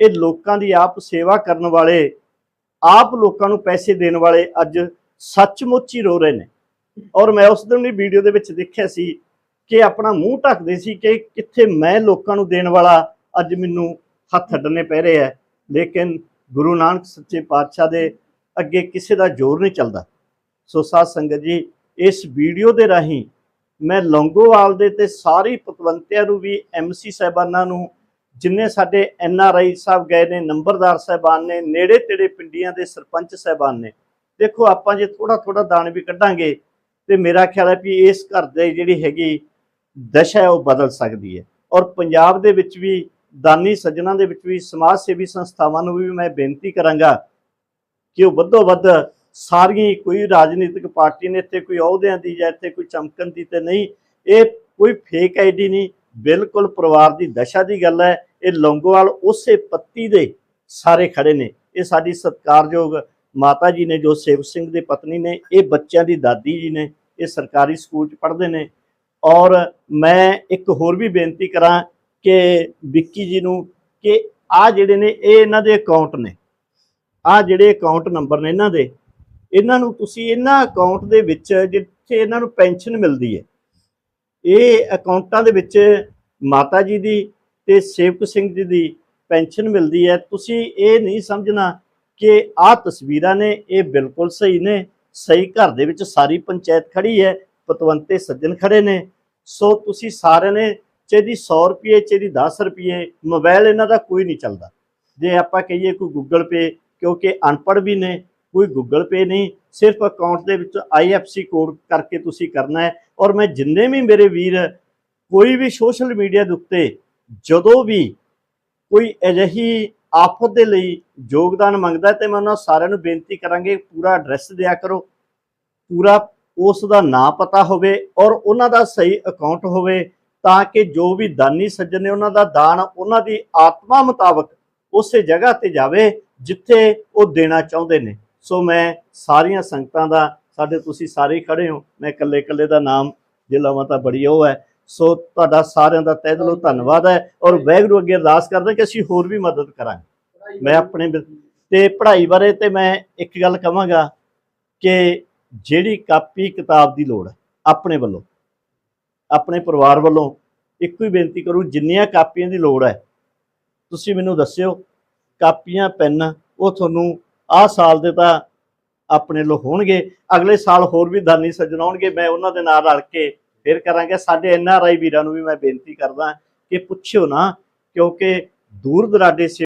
ਇਹ ਲੋਕਾਂ ਦੀ ਆਪ ਸੇਵਾ ਕਰਨ ਵਾਲੇ, ਆਪ ਲੋਕਾਂ ਨੂੰ ਪੈਸੇ ਦੇਣ ਵਾਲੇ ਅੱਜ ਸੱਚਮੁੱਚ ਹੀ ਰੋ ਰਹੇ ਨੇ। ਔਰ ਮੈਂ ਉਸ ਦਿਨ ਦੀ ਵੀਡੀਓ ਦੇ ਵਿੱਚ ਦੇਖਿਆ ਸੀ ਕਿ ਆਪਣਾ ਮੂੰਹ ਢੱਕਦੇ ਸੀ ਕਿ ਕਿੱਥੇ ਮੈਂ ਲੋਕਾਂ ਨੂੰ ਦੇਣ ਵਾਲਾ ਅੱਜ ਮੈਨੂੰ ਹੱਥ ਅੱਡਣੇ ਪੈ ਰਹੇ ਹੈ ਲੇਕਿਨ ਗੁਰੂ ਨਾਨਕ ਸੱਚੇ ਪਾਤਸ਼ਾਹ ਦੇ ਅੱਗੇ ਕਿਸੇ ਦਾ ਜ਼ੋਰ ਨਹੀਂ ਚੱਲਦਾ। ਸੋ ਸਾਧ ਸੰਗਤ ਜੀ, ਇਸ ਵੀਡੀਓ ਦੇ ਰਾਹੀਂ ਮੈਂ ਲੌਂਗੋਵਾਲ ਦੇ ਤੇ ਸਾਰੀ ਪਤਵੰਤਿਆਂ ਨੂੰ ਵੀ ਐਮਸੀ ਸਾਹਿਬਾਨਾਂ ਨੂੰ ਜਿੰਨੇ ਸਾਡੇ ਐਨ ਆਰ ਆਈ ਸਾਹਿਬ ਗਏ ਨੇ, ਨੰਬਰਦਾਰ ਸਾਹਿਬਾਨ ਨੇ, ਨੇੜੇ ਤੇੜੇ ਪਿੰਡੀਆਂ ਦੇ ਸਰਪੰਚ ਸਾਹਿਬਾਨ ਨੇ। ਦੇਖੋ, ਆਪਾਂ ਜੇ ਥੋੜਾ ਥੋੜਾ ਦਾਨ ਵੀ ਕੱਢਾਂਗੇ ਤੇ ਮੇਰਾ ਖਿਆਲ ਹੈ ਵੀ ਇਸ ਘਰ ਦੇ ਜਿਹੜੀ ਹੈਗੀ ਦਸ਼ਾ ਹੈ, ਉਹ ਬਦਲ ਸਕਦੀ ਹੈ। ਔਰ ਪੰਜਾਬ ਦੇ ਵਿੱਚ ਵੀ, ਦਾਨੀ ਸੱਜਣਾ ਦੇ ਵਿੱਚ ਵੀ, ਸਮਾਜ ਸੇਵੀ ਸੰਸਥਾਵਾਂ ਨੂੰ ਵੀ ਮੈਂ ਬੇਨਤੀ ਕਰਾਂਗਾ ਕਿ ਉਹ ਵੱਧੋ ਵੱਧ ਸਾਰੀਆਂ ਕੋਈ ਰਾਜਨੀਤਿਕ ਪਾਰਟੀ ਨੇ ਇੱਥੇ ਕੋਈ ਅਹੁਦਿਆਂ ਦੀ ਜਾਂ ਇੱਥੇ ਕੋਈ ਚਮਕਣ ਦੀ ਤੇ ਨਹੀਂ, ਇਹ ਕੋਈ ਫੇਕ ਆਈਡੀ ਨਹੀਂ ਬਿਲਕੁਲ ਪਰਿਵਾਰ ਦੀ ਦਸ਼ਾ ਦੀ ਗੱਲ ਹੈ, ਇਹ ਲੌਂਗੋਵਾਲ ਉਸੇ ਪੱਤੀ ਦੇ ਸਾਰੇ ਖੜੇ ਨੇ। ਇਹ ਸਾਡੀ ਸਤਿਕਾਰਯੋਗ ਮਾਤਾ ਜੀ ਨੇ, ਜੋ ਸੇਵ ਸਿੰਘ ਦੇ ਪਤਨੀ ਨੇ, ਇਹ ਬੱਚਿਆਂ ਦੀ ਦਾਦੀ ਜੀ ਨੇ, ਇਹ ਸਰਕਾਰੀ ਸਕੂਲ 'ਚ ਪੜ੍ਹਦੇ ਨੇ। ਔਰ ਮੈਂ ਇੱਕ ਹੋਰ ਵੀ ਬੇਨਤੀ ਕਰਾਂ ਕਿ ਵਿੱਕੀ ਜੀ ਨੂੰ ਕਿ ਆ ਜਿਹੜੇ ਨੇ, ਇਹ ਇਹਨਾਂ ਦੇ ਅਕਾਊਂਟ ਨੇ। ਆ ਜਿਹੜੇ ਅਕਾਊਂਟ ਨੰਬਰ ਨੇ ਇਹਨਾਂ ਦੇ, ਇਹਨਾਂ ਨੂੰ ਤੁਸੀਂ ਇਹਨਾਂ ਅਕਾਊਂਟ ਦੇ ਵਿੱਚ ਜਿੱਥੇ ਇਹਨਾਂ ਨੂੰ ਪੈਨਸ਼ਨ ਮਿਲਦੀ ਹੈ ਇਹ ਅਕਾਊਂਟਾਂ ਦੇ ਵਿੱਚ ਮਾਤਾ ਜੀ ਦੀ ਤੇ ਸੇਵਕ ਸਿੰਘ ਜੀ ਦੀ ਪੈਨਸ਼ਨ ਮਿਲਦੀ ਹੈ। ਤੁਸੀਂ ਇਹ ਨਹੀਂ ਸਮਝਣਾ ਕਿ ਆਹ ਤਸਵੀਰਾਂ ਨੇ, ਇਹ ਬਿਲਕੁਲ ਸਹੀ ਨੇ। ਸਹੀ ਘਰ ਦੇ ਵਿੱਚ ਸਾਰੀ ਪੰਚਾਇਤ ਖੜੀ ਹੈ, ਪਤਵੰਤੇ ਸੱਜਣ ਖੜੇ ਨੇ। ਸੋ ਤੁਸੀਂ ਸਾਰਿਆਂ ਨੇ ਚਾਹੇ 100 ਰੁਪਏ ਚੇਦੀ 10 ਰੁਪਏ ਮੋਬਾਈਲ ਇਹਨਾਂ ਦਾ ਕੋਈ ਨਹੀਂ ਚੱਲਦਾ। ਜੇ ਆਪਾਂ ਕਹੀਏ ਕੋਈ ਗੂਗਲ ਪੇ ਕਿਉਂਕਿ ਅਨਪੜ੍ਹ ਵੀ ਨੇ ਕੋਈ ਗੂਗਲ ਪੇ ਨਹੀਂ, ਸਿਰਫ ਅਕਾਊਂਟ ਦੇ ਵਿੱਚ ਆਈਐਫਸੀ ਕੋਡ ਕਰਕੇ ਤੁਸੀਂ ਕਰਨਾ ਹੈ। ਔਰ ਮੈਂ ਜਿੰਨੇ ਵੀ ਮੇਰੇ ਵੀਰ ਕੋਈ ਵੀ ਸੋਸ਼ਲ ਮੀਡੀਆ ਦੇ ਉੱਤੇ ਜਦੋਂ ਵੀ ਕੋਈ ਅਜਿਹੀ ਆਫਤ ਦੇ ਲਈ ਯੋਗਦਾਨ ਮੰਗਦਾ ਹੈ, ਤੇ ਮੈਂ ਉਹਨਾਂ ਸਾਰਿਆਂ ਨੂੰ ਬੇਨਤੀ ਕਰਾਂਗੇ, ਪੂਰਾ ਐਡਰੈਸ ਦਿਆ ਕਰੋ। ਪੂਰਾ ਉਸ ਦਾ ਨਾਂ ਪਤਾ ਹੋਵੇ ਔਰ ਉਹਨਾਂ ਦਾ ਸਹੀ ਅਕਾਊਂਟ ਹੋਵੇ, ਤਾਂ ਕਿ ਜੋ ਵੀ ਦਾਨੀ ਸੱਜਣ ਨੇ ਉਹਨਾਂ ਦਾ ਦਾਨ, ਉਹਨਾਂ ਦੀ ਆਤਮਾ ਮੁਤਾਬਕ ਉਸੇ ਜਗ੍ਹਾ ਤੇ ਜਾਵੇ, ਜਿੱਥੇ ਉਹ ਦੇਣਾ ਚਾਹੁੰਦੇ ਨੇ। ਸੋ ਮੈਂ ਸਾਰੀਆਂ ਸੰਗਤਾਂ ਦਾ, ਸਾਡੇ ਤੁਸੀਂ ਸਾਰੇ ਹੀ ਖੜੇ ਹੋ, ਮੈਂ ਇਕੱਲੇ ਇਕੱਲੇ ਦਾ ਨਾਮ ਜੇ ਲਵਾਂ ਤਾਂ ਬੜੀ ਉਹ ਹੈ। ਸੋ ਤੁਹਾਡਾ ਸਾਰਿਆਂ ਦਾ ਤਹਿ ਦਿਲੋਂ ਧੰਨਵਾਦ ਹੈ ਔਰ ਵਾਹਿਗੁਰੂ ਅੱਗੇ ਅਰਦਾਸ ਕਰਦਾ ਕਿ ਅਸੀਂ ਹੋਰ ਵੀ ਮਦਦ ਕਰਾਂਗੇ। ਮੈਂ ਆਪਣੇ ਬਿ- ਤੇ ਪੜ੍ਹਾਈ ਬਾਰੇ ਤੇ ਮੈਂ ਇੱਕ ਗੱਲ ਕਹਾਂਗਾ ਕਿ ਜਿਹੜੀ ਕਾਪੀ ਕਿਤਾਬ ਦੀ ਲੋੜ ਹੈ, ਆਪਣੇ ਵੱਲੋਂ, ਆਪਣੇ ਪਰਿਵਾਰ ਵੱਲੋਂ ਇੱਕੋ ਹੀ ਬੇਨਤੀ ਕਰੂ, ਜਿੰਨੀਆਂ ਕਾਪੀਆਂ ਦੀ ਲੋੜ ਹੈ, ਤੁਸੀਂ ਮੈਨੂੰ ਦੱਸਿਓ, ਕਾਪੀਆਂ, ਪੈਨ, ਉਹ ਤੁਹਾਨੂੰ ਆਹ ਸਾਲ ਦੇ ਤਾਂ ਆਪਣੇ ਲੋ ਹੋਣਗੇ, ਅਗਲੇ ਸਾਲ ਹੋਰ ਵੀ ਦਾਨੀ ਸੱਜਣ ਆਉਣਗੇ, ਮੈਂ ਉਹਨਾਂ ਦੇ ਨਾਲ ਰਲ ਕੇ ਫਿਰ ਕਰਾਂਗੇ। ਸਾਡੇ ਐਨ ਆਰ ਆਈ ਵੀਰਾਂ ਨੂੰ ਵੀ ਮੈਂ ਬੇਨਤੀ ਕਰਦਾ ਕਿ ਪੁੱਛਿਓ ਨਾ, ਕਿਉਂਕਿ ਦੂਰ ਦਰਾਡੇ